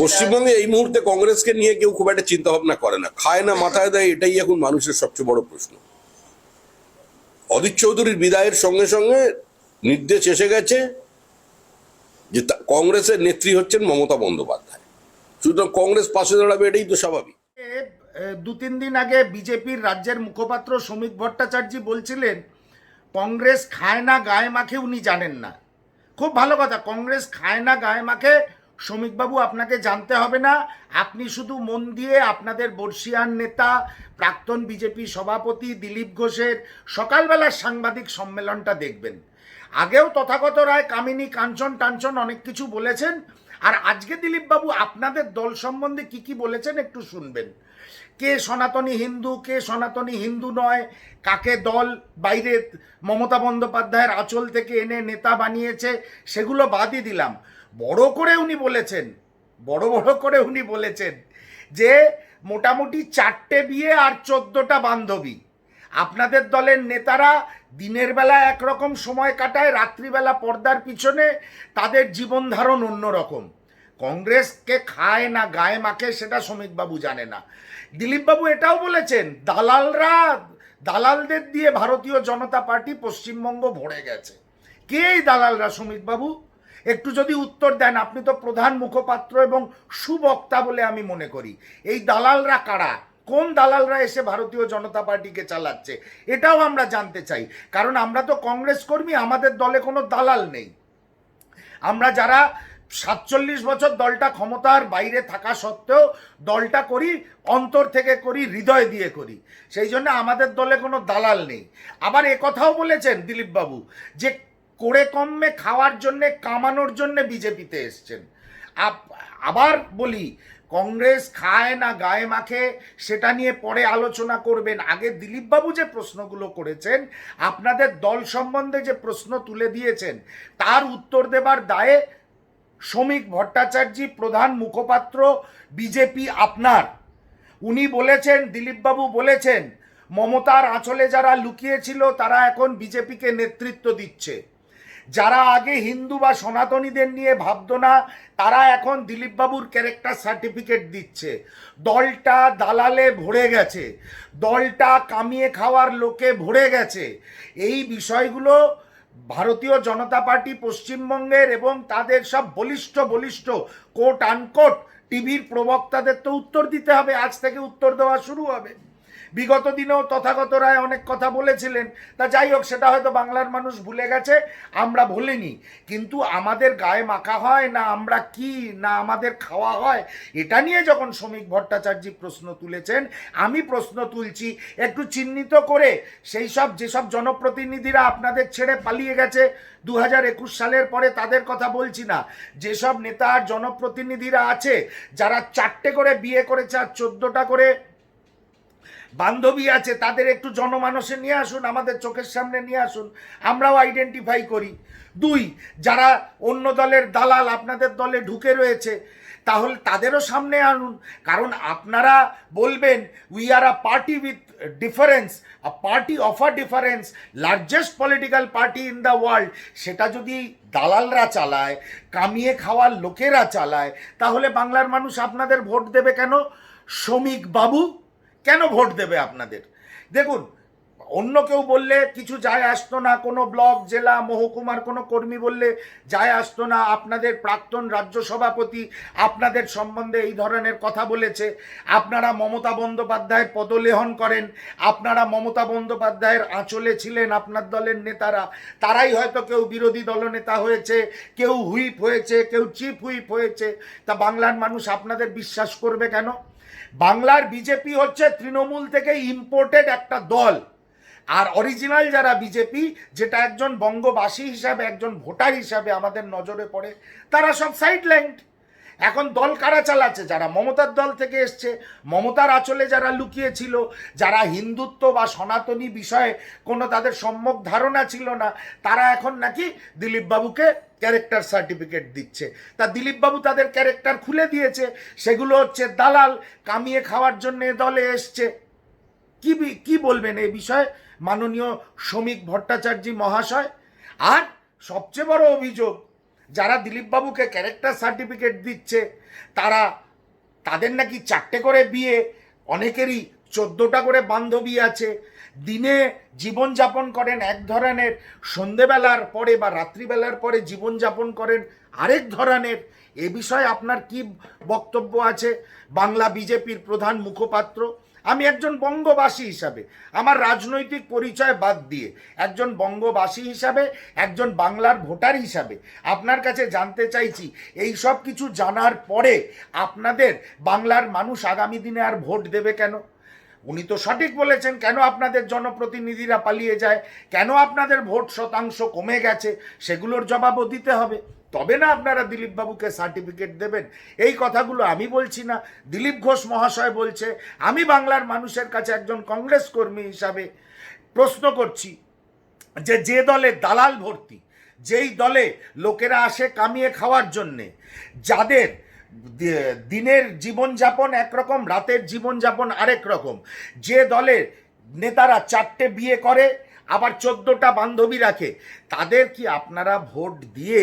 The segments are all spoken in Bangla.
পশ্চিমবঙ্গে এই মুহূর্তে কংগ্রেসকে নিয়ে কেউ খুব একটা চিন্তা ভাবনা করে না। খায় না, মাথায় দেয়, এটাই এখন মানুষের সবচেয়ে বড় প্রশ্ন। অদিত চৌধুরীর বিদায়ের সঙ্গে সঙ্গে নির্দেশ এসে গেছে যে কংগ্রেসের নেত্রী হচ্ছেন মমতা বন্দ্যোপাধ্যায়। সুতরাং কংগ্রেস পাশে দাঁড়াবে, এটাই তো স্বাভাবিক। দু তিন দিন আগে বিজেপির রাজ্যের মুখপাত্র শ্রমিক ভট্টাচার্য বলছিলেন, কংগ্রেস খায় না, গায়ে মাখে উনি জানেন না। খুব ভালো কথা, কংগ্রেস খায় না, গায়ে মাখে শ্রমিকবাবু, আপনাকে জানতে হবে না, আপনি শুধু মন দিয়ে আপনাদের বর্ষিয়ান নেতা, প্রাক্তন বিজেপি সভাপতি দিলীপ ঘোষের সকালবেলার সাংবাদিক সম্মেলনটা দেখবেন। আগেও তথাগত রায়, কামিনী, কাঞ্চন, টাঞ্চন অনেক কিছু বলেছেন, আর আজকে দিলীপবাবু আপনাদের দল সম্বন্ধে কি কি বলেছেন একটু শুনবেন। কে সনাতনী হিন্দু, কে সনাতনী হিন্দু নয়, কাকে দল বাইরে মমতা বন্দ্যোপাধ্যায়ের আঁচল থেকে এনে নেতা বানিয়েছে, সেগুলো বাদই দিলাম। বড় করে উনি বলেছেন, বড় বড় করে উনি বলেছেন যে মোটামুটি চারটে বিয়ে আর চোদ্দটা বান্ধবী। আপনাদের দলের নেতারা দিনের বেলা একরকম সময় কাটায়, রাত্রিবেলা পর্দার পিছনে তাদের জীবন ধারণ অন্যরকম। কংগ্রেসকে খায় না গায়ে মাখে সেটা শ্রমিকবাবু জানে না। দিলীপবাবু এটাও বলেছেন, দালালরা, দালালদের দিয়ে ভারতীয় জনতা পার্টি পশ্চিমবঙ্গ ভরে গেছে। কে এই দালালরা শ্রমিকবাবু একটু যদি উত্তর দেন, আপনি তো প্রধান মুখপাত্র এবং সুবক্তা বলে আমি মনে করি। এই দালালরা কারা? কোন দালালরা এসে ভারতীয় জনতা পার্টিকে চালাচ্ছে? এটাও আমরা জানতে চাই। কারণ আমরা তো কংগ্রেস কর্মী, আমাদের দলে কোনো দালাল নেই। আমরা যারা সাতচল্লিশ বছর দলটা ক্ষমতার বাইরে থাকা সত্ত্বেও দলটা করি, অন্তর থেকে করি, হৃদয় দিয়ে করি। সেই জন্য আমাদের দলে কোনো দালাল নেই। আবার কথাও বলেছেন দিলীপবাবু যে করে কমে খাওয়ার জন্যে, কামানোর জন্যে বিজেপিতে এসছেন। আবার বলি, কংগ্রেস খায় না গায়ে মাখে, সেটা নিয়ে পরে আলোচনা করবেন। আগে দিলীপবাবু যে প্রশ্নগুলো করেছেন, আপনাদের দল সম্বন্ধে যে প্রশ্ন তুলে দিয়েছেন, তার উত্তর দেবার দায়ে শ্রমিক ভট্টাচার্য, প্রধান মুখপাত্র, বিজেপি আপনার। উনি বলেছেন, দিলীপবাবু বলেছেন, মমতার আঁচলে যারা লুকিয়েছিল, তারা এখন বিজেপিকে নেতৃত্ব দিচ্ছে। যারা আগে হিন্দু বা সনাতনীদের নিয়ে ভাবতো না, তারা এখন দিলীপবাবুর ক্যারেক্টার সার্টিফিকেট দিচ্ছে। দলটা দালালে ভরে গেছে, দলটা কামিয়ে খাওয়ার লোকে ভরে গেছে। এই বিষয়গুলো ভারতীয় জনতা পার্টি পশ্চিমবঙ্গের এবং তাদের সব বলিষ্ঠ বলিষ্ঠ কোট আনকোট টিভির প্রবক্তাদের তো উত্তর দিতে হবে, আজ থেকে উত্তর দেওয়া শুরু হবে। বিগত দিনেও তথাগত রায় অনেক কথা বলেছিলেন। তা যাই হোক, সেটা হয়তো বাংলার মানুষ ভুলে গেছে, আমরা ভুলিনি। কিন্তু আমাদের গায়ে মাখা হয় না আমরা কি, না আমাদের খাওয়া হয়, এটা নিয়ে যখন শ্রমিক ভট্টাচার্য প্রশ্ন তুলেছেন, আমি প্রশ্ন তুলছি, একটু চিহ্নিত করে, সেই সব যেসব জনপ্রতিনিধিরা আপনাদের ছেড়ে পালিয়ে গেছে দু হাজার একুশ সালের পরে তাদের কথা বলছি না। যেসব নেতা আর জনপ্রতিনিধিরা আছে, যারা চারটে করে বিয়ে করেছে আর চোদ্দোটা করে বান্ধবী আছে, তাদের একটু জনমানসে নিয়ে আসুন, আমাদের চোখের সামনে নিয়ে আসুন, আমরাও আইডেন্টিফাই করি। দুই, যারা অন্য দলের দালাল আপনাদের দলে ঢুকে রয়েছে, তাহলে তাদেরও সামনে আনুন। কারণ আপনারা বলবেন we are a party with difference a party of a difference largest political party in the world সেটা যদি দালালরা চালায়, কামিয়ে খাওয়ার লোকেরা চালায়, তাহলে বাংলার মানুষ আপনাদের ভোট দেবে কেন? শ্রমিক বাবু কেন ভোট দেবে আপনাদের? দেখুন, অন্য কেউ বললে কিছু যায় আসতো না, কোনো ব্লক, জেলা, মহকুমার কোনো কর্মী বললে যায় আসতো না, আপনাদের প্রাক্তন রাজ্য সভাপতি আপনাদের সম্বন্ধে এই ধরনের কথা বলেছে। আপনারা মমতা বন্দ্যোপাধ্যায়ের পদলেহন করেন, আপনারা মমতা বন্দ্যোপাধ্যায়ের আঁচলে ছিলেন আপনার দলের নেতারা, তারাই হয়তো কেউ বিরোধী দলনেতা হয়েছে, কেউ হুইপ হয়েছে, কেউ চিফ হুইপ হয়েছে। তা বাংলার মানুষ আপনাদের বিশ্বাস করবে কেন? বাংলার বিজেপি হচ্ছে তৃণমূল থেকে ইম্পোর্টেড একটা দল। আর অরিজিনাল যারা বিজেপি, যেটা একজন বঙ্গবাসী হিসাবে, একজন ভোটার হিসাবে আমাদের নজরে পড়ে, তারা সব সাইড সাইডলাইন্ড এখন দল কারা চালাচ্ছে? যারা মমতার দল থেকে এসছে, মমতার আঁচলে যারা লুকিয়েছিল, যারা হিন্দুত্ব বা সনাতনী বিষয়ে কোনো তাদের সম্যক ধারণা ছিল না, তারা এখন নাকি দিলীপবাবুকে ক্যারেক্টার সার্টিফিকেট দিচ্ছে। তা দিলীপবাবু তাদের ক্যারেক্টার খুলে দিয়েছে। সেগুলো হচ্ছে দালাল কামিয়ে খাওয়ার জন্য এ দলে এসছে। কি কি বলবেন এই বিষয়ে? মাননীয় শ্রমিক ভট্টাচার্য মহাশয়। আর সবচেয়ে বড় অভিযোগ, যারা দিলীপবাবুকে ক্যারেক্টার সার্টিফিকেট দিচ্ছে, তারা, তাদের নাকি চারটে করে বিয়ে, অনেকেরই চোদ্দোটা করে বান্ধবী আছে। দিনে জীবনযাপন করেন এক ধরনের সন্ধেবেলার পরে বা রাত্রিবেলার পরে জীবনযাপন করেন আরেক ধরনের। এ বিষয়ে আপনার কি বক্তব্য আছে? বাংলা বিজেপির প্রধান মুখপাত্র। আমি একজন বঙ্গবাসী হিসাবে, আমার রাজনৈতিক পরিচয় বাদ দিয়ে একজন বঙ্গবাসী হিসাবে, একজন বাংলার ভোটার হিসাবে আপনার কাছে জানতে চাইছি, এই সব কিছু জানার পরে আপনাদের বাংলার মানুষ আগামী দিনে আর ভোট দেবে কেন? উনি তো সঠিক বলেছেন, কেন আপনাদের জনপ্রতিনিধিরা পালিয়ে যায়, কেন আপনাদের ভোট শতাংশ কমে গেছে, সেগুলোর জবাবও দিতে হবে। তবে না আপনারা দিলীপবাবুকে সার্টিফিকেট দেবেন? এই কথাগুলো আমি বলছি না। দিলীপ ঘোষ মহাশয় বলছে, আমি বাংলার মানুষের কাছে একজন কংগ্রেস কর্মী হিসাবে প্রশ্ন করছি যে যে দলে দালাল ভর্তি, যেই দলে লোকেরা আসে কামিয়ে খাওয়ার জন্যে, যাদের দিনের জীবনযাপন একরকম, রাতের জীবনযাপন আরেক রকম। যে দলের নেতারা চারটে বিয়ে করে, আবার চোদ্দোটা বান্ধবী রাখে, তাদের কি আপনারা ভোট দিয়ে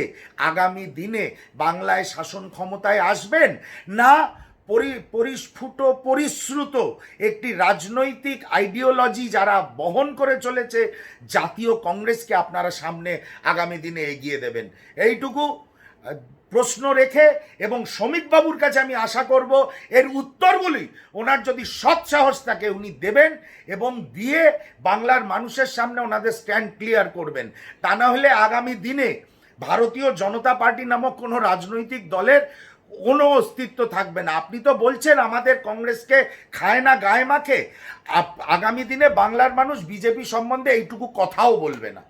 আগামী দিনে বাংলায় শাসন ক্ষমতায় আসবেন? না, পরি পরিস্ফুট, পরিশ্রুত একটি রাজনৈতিক আইডিওলজি যারা বহন করে চলেছে, জাতীয় কংগ্রেসকে আপনারা সামনে আগামী দিনে এগিয়ে দেবেন। এইটুকু প্রশ্ন রেখে এবং শ্রমিকবাবুর কাছে আমি আশা করব এর উত্তরগুলি ওনার যদি সৎ সাহস থাকে উনি দেবেন এবং দিয়ে বাংলার মানুষের সামনে ওনাদের স্ট্যান্ড ক্লিয়ার করবেন। তা না হলে আগামী দিনে ভারতীয় জনতা পার্টি নামক কোনো রাজনৈতিক দলের কোনো অস্তিত্ব থাকবে না। আপনি তো বলছেন আমাদের কংগ্রেসকে খায় না গায়ে মাখে। আগামী দিনে বাংলার মানুষ বিজেপি সম্বন্ধে এইটুকু কথাও বলবে না।